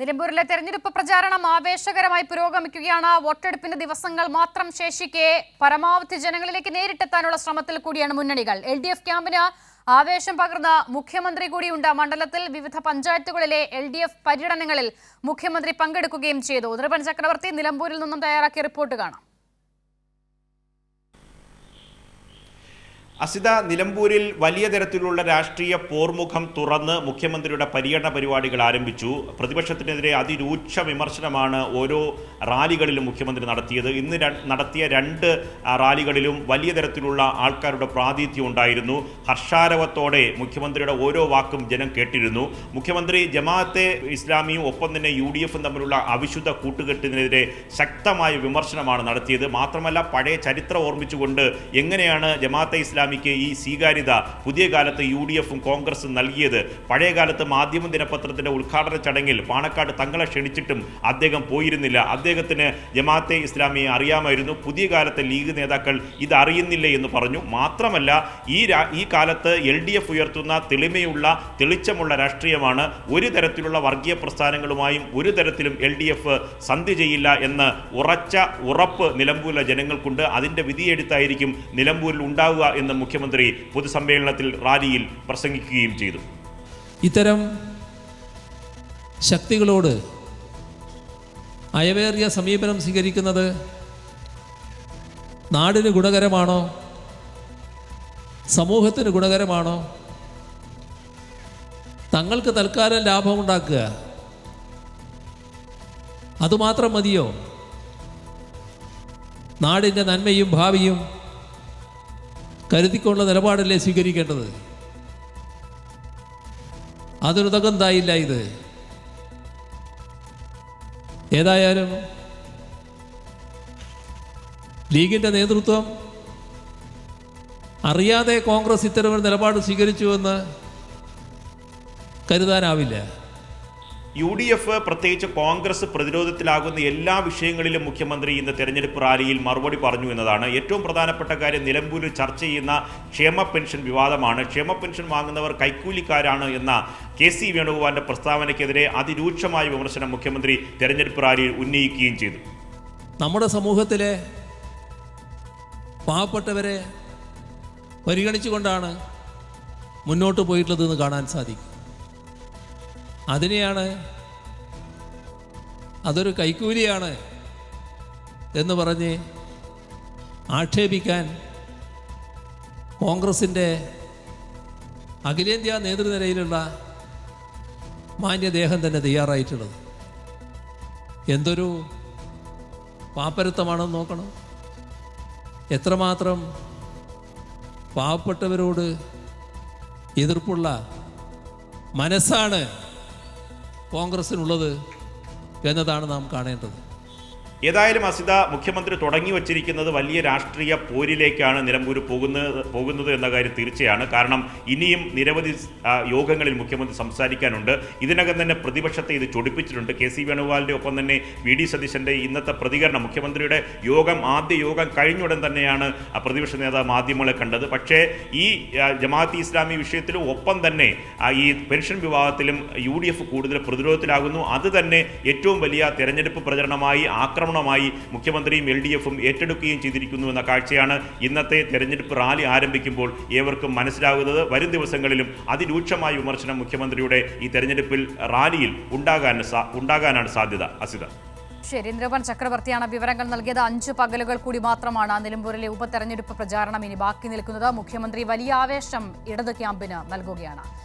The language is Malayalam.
നിലമ്പൂരിലെ തെരഞ്ഞെടുപ്പ് പ്രചാരണം ആവേശകരമായി പുരോഗമിക്കുകയാണ്. വോട്ടെടുപ്പിന്റെ ദിവസങ്ങൾ മാത്രം ശേഷിക്കെ പരമാവധി ജനങ്ങളിലേക്ക് നേരിട്ടെത്താനുള്ള ശ്രമത്തിൽ കൂടിയാണ് മുന്നണികൾ. എൽ ഡി എഫ് ക്യാമ്പിന് ആവേശം പകർന്ന മുഖ്യമന്ത്രി കൂടിയുണ്ട്. മണ്ഡലത്തിൽ വിവിധ പഞ്ചായത്തുകളിലെ എൽ ഡി എഫ് പര്യടനങ്ങളിൽ മുഖ്യമന്ത്രി പങ്കെടുക്കുകയും ചെയ്തു. ഉദ്രപൻ ചക്രവർത്തി നിലമ്പൂരിൽ നിന്നും തയ്യാറാക്കിയ റിപ്പോർട്ട് കാണാം. അസിത നിലമ്പൂരിൽ വലിയ തരത്തിലുള്ള രാഷ്ട്രീയ പോർമുഖം തുറന്ന് മുഖ്യമന്ത്രിയുടെ പര്യടന പരിപാടികൾ ആരംഭിച്ചു. പ്രതിപക്ഷത്തിനെതിരെ അതിരൂക്ഷ വിമർശനമാണ് ഓരോ റാലികളിലും മുഖ്യമന്ത്രി നടത്തിയത്. ഇന്ന് നടത്തിയ രണ്ട് റാലികളിലും വലിയ തരത്തിലുള്ള ആൾക്കാരുടെ പ്രാതിനിധ്യം ഉണ്ടായിരുന്നു. ഹർഷാരവത്തോടെ മുഖ്യമന്ത്രിയുടെ ഓരോ വാക്കും ജനം കേട്ടിരുന്നു. മുഖ്യമന്ത്രി ജമാഅത്തെ ഇസ്ലാമിയും ഒപ്പം തന്നെ യു ഡി എഫും തമ്മിലുള്ള അവിശുദ്ധ കൂട്ടുകെട്ടിനെതിരെ ശക്തമായ വിമർശനമാണ് നടത്തിയത്. മാത്രമല്ല പഴയ ചരിത്രം ഓർമ്മിച്ചുകൊണ്ട് എങ്ങനെയാണ് ജമാഅത്തെ ഇസ്ലാമിക്ക് ഈ സ്വീകാര്യത പുതിയ കാലത്ത് യു ഡി എഫും കോൺഗ്രസും നൽകിയത്. പഴയകാലത്ത് മാധ്യമ ദിനപത്രത്തിന്റെ ഉദ്ഘാടന ചടങ്ങിൽ പാണക്കാട് തങ്ങളെ ക്ഷണിച്ചിട്ടും അദ്ദേഹം പോയിരുന്നില്ല. അദ്ദേഹത്തിന് ജമാഅത്തെ ഇസ്ലാമിയെ അറിയാമായിരുന്നു. പുതിയ കാലത്തെ ലീഗ് നേതാക്കൾ ഇത് അറിയുന്നില്ല എന്ന് പറഞ്ഞു. മാത്രമല്ല ഈ ഈ കാലത്ത് എൽ ഡി എഫ് ഉയർത്തുന്ന തെളിമയുള്ള തെളിച്ചമുള്ള രാഷ്ട്രീയമാണ് ഒരു തരത്തിലുള്ള വർഗീയ പ്രസ്ഥാനങ്ങളുമായും ഒരു തരത്തിലും എൽ ഡി എഫ് സന്ധി ചെയ്യില്ല എന്ന് ഉറച്ച ഉറപ്പ് നിലമ്പൂരിലെ ജനങ്ങൾക്കുണ്ട്. അതിന്റെ വിധിയെടുത്തായിരിക്കും നിലമ്പൂരിൽ ഉണ്ടാവുക എന്ന് മുഖ്യമന്ത്രി പൊതുസമ്മേളനത്തിൽ റാലിയിൽ പ്രസംഗിക്കുകയും ചെയ്തു. ഇത്തരം ശക്തികളോട് അയവേറിയ സമീപനം സ്വീകരിക്കുന്നത് നാടിന് ഗുണകരമാണോ? സമൂഹത്തിന് ഗുണകരമാണോ? തങ്ങൾക്ക് തൽക്കാലം ലാഭമുണ്ടാക്കുക. അതുമാത്രം മതിയോ? നാടിന്റെ നന്മയും ഭാവിയും കരുതിക്കൊണ്ടുള്ള നിലപാടല്ലേ സ്വീകരിക്കേണ്ടത്? അതൊരു തകന്തായില്ല ഇത്. ഏതായാലും ലീഗിന്റെ നേതൃത്വം അറിയാതെ കോൺഗ്രസ് ഇത്തരമൊരു നിലപാട് സ്വീകരിച്ചുവെന്ന് കരുതാനാവില്ല. യു ഡി എഫ് പ്രത്യേകിച്ച് കോൺഗ്രസ് പ്രതിരോധത്തിലാകുന്ന എല്ലാ വിഷയങ്ങളിലും മുഖ്യമന്ത്രി ഇന്ന് തെരഞ്ഞെടുപ്പ് റാലിയിൽ മറുപടി പറഞ്ഞു എന്നതാണ്. ഏറ്റവും പ്രധാനപ്പെട്ട കാര്യം നിലമ്പൂരിൽ ചർച്ച ചെയ്യുന്ന ക്ഷേമ പെൻഷൻ വിവാദമാണ്. ക്ഷേമ പെൻഷൻ വാങ്ങുന്നവർ കൈക്കൂലിക്കാരാണ് എന്ന കെ സി വേണുഗോപാലിന്റെ പ്രസ്താവനയ്ക്കെതിരെ അതിരൂക്ഷമായ വിമർശനം മുഖ്യമന്ത്രി തെരഞ്ഞെടുപ്പ് റാലിയിൽ ഉന്നയിക്കുകയും ചെയ്തു. നമ്മുടെ സമൂഹത്തിലെ പാവപ്പെട്ടവരെ പരിഗണിച്ചുകൊണ്ടാണ് മുന്നോട്ട് പോയിട്ടുള്ളതെന്ന് കാണാൻ സാധിക്കും. അതിനെയാണ് അതൊരു കൈക്കൂലിയാണ് എന്ന് പറഞ്ഞ് ആക്ഷേപിക്കാൻ കോൺഗ്രസിന്റെ അഖിലേന്ത്യാ നേതൃനിരയിലുള്ള മാന്യദേഹം തന്നെ തയ്യാറായിട്ടുള്ളത്. എന്തൊരു പാപ്പരുത്തമാണെന്ന് നോക്കണം. എത്രമാത്രം പാവപ്പെട്ടവരോട് എതിർപ്പുള്ള മനസ്സാണ് കോൺഗ്രസ്സിനുള്ളത് എന്നതാണ് നാം കാണേണ്ടത്. ഏതായാലും അസിത മുഖ്യമന്ത്രി തുടങ്ങി വച്ചിരിക്കുന്നത് വലിയ രാഷ്ട്രീയ പോരിലേക്കാണ് നിലമ്പൂർ പോകുന്നത് പോകുന്നത് എന്ന കാര്യം തീർച്ചയാണ്. കാരണം ഇനിയും നിരവധി യോഗങ്ങളിൽ മുഖ്യമന്ത്രി സംസാരിക്കാനുണ്ട്. ഇതിനകം തന്നെ പ്രതിപക്ഷത്തെ ഇത് ചൊടിപ്പിച്ചിട്ടുണ്ട്. കെ സി വേണുഗോപാലിന്റെ ഒപ്പം തന്നെ വി ഡി സതീശന്റെ ഇന്നത്തെ പ്രതികരണം മുഖ്യമന്ത്രിയുടെ യോഗം ആദ്യ യോഗം കഴിഞ്ഞുടൻ തന്നെയാണ് പ്രതിപക്ഷ നേതാവ് മാധ്യമങ്ങളെ കണ്ടത്. പക്ഷേ ഈ ജമാഅത്ത് ഇസ്ലാമി വിഷയത്തിലും ഒപ്പം തന്നെ ഈ പെൻഷൻ വിവാദത്തിലും യു ഡി എഫ് കൂടുതൽ പ്രതിരോധത്തിലാകുന്നു. അത് തന്നെ ഏറ്റവും വലിയ തെരഞ്ഞെടുപ്പ് പ്രചരണമായി ആക്രമണമായി മുഖ്യമന്ത്രിയും എൽ ഡി എഫും ഏറ്റെടുക്കുകയും ചെയ്തിരിക്കുന്നു എന്ന കാഴ്ചയാണ് ഇന്നത്തെ തെരഞ്ഞെടുപ്പ് റാലി ആരംഭിക്കുമ്പോൾ ഏവർക്കും മനസ്സിലാകുന്നത്. വരും ദിവസങ്ങളിലും അതിരൂക്ഷമായ വിമർശനം മുഖ്യമന്ത്രിയുടെ ഈ തെരഞ്ഞെടുപ്പിൽ റാലിയിൽ ഉണ്ടാകാൻ ഉണ്ടാകാനാണ് സാധ്യത. അസിത. ശരി ഇന്ദ്രപൻ ചക്രവർത്തിയാണ് വിവരങ്ങൾ നൽകിയത്. അഞ്ചു പകലുകൾ കൂടി മാത്രമാണ് നിലമ്പൂരിലെ ഉപതെരഞ്ഞെടുപ്പ് പ്രചാരണം ഇനി ബാക്കി നിൽക്കുന്നത്. മുഖ്യമന്ത്രി വലിയ ആവേശം ഇടത് ക്യാമ്പിന് നൽകുകയാണ്.